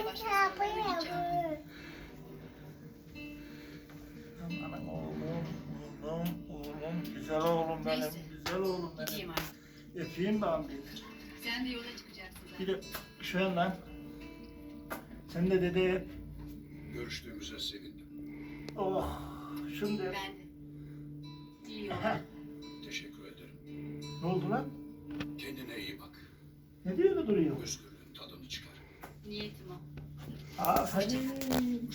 Böyle başlasam oynayacağım. Aman güzel oğlum benim, Neyse. güzel oğlum benim. Gideyim artık. Öpeyim mi amcayı? Sen de yola çıkacaksın zaten. Bir şu yandan. Sen de dede öp. Görüştüğümüze sevindim. Oh, şunu da öp. Ben de. İyi. Aha, Teşekkür ederim. Ne oldu lan? Kendine iyi bak. Ne diyor da duruyor? Özgürlüğün tadını çıkar. Niyetim o. Aferin.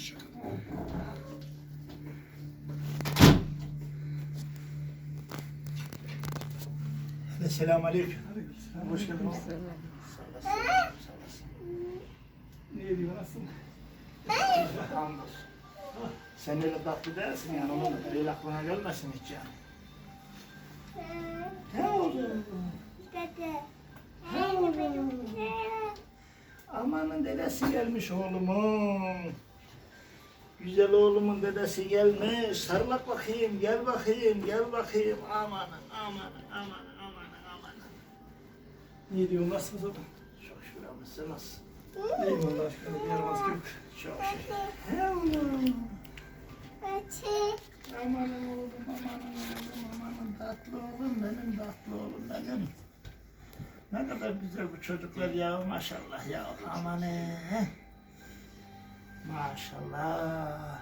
Selamun aleyküm. Hoş geldin. Sağ olasın. Ne diyor nasılsın? Hamdolsun. Sen öyle tatlı değilsin yani onun öyle aklına gelmesin hiç yani. Ne oldu? Ne oldu? Amanın dedesi gelmiş oğlumun. Güzel oğlumun dedesi gelmiş. Sarılak bakayım, gel bakayım, gel bakayım. Amanın, amanın, amanın, amanın, amanın. Ne diyorsun, nasılsınız oğlum? Çok şükür abi, sen nasılsın? İyiyim Allah aşkına, bir yaramaz yok. Çok şükür. He oğlum. Amanın oğlum, amanın oğlum, amanın tatlı oğlum benim, tatlı oğlum benim. Ne kadar güzel bu çocuklar ya, maşallah ya, amanın. Maşallah.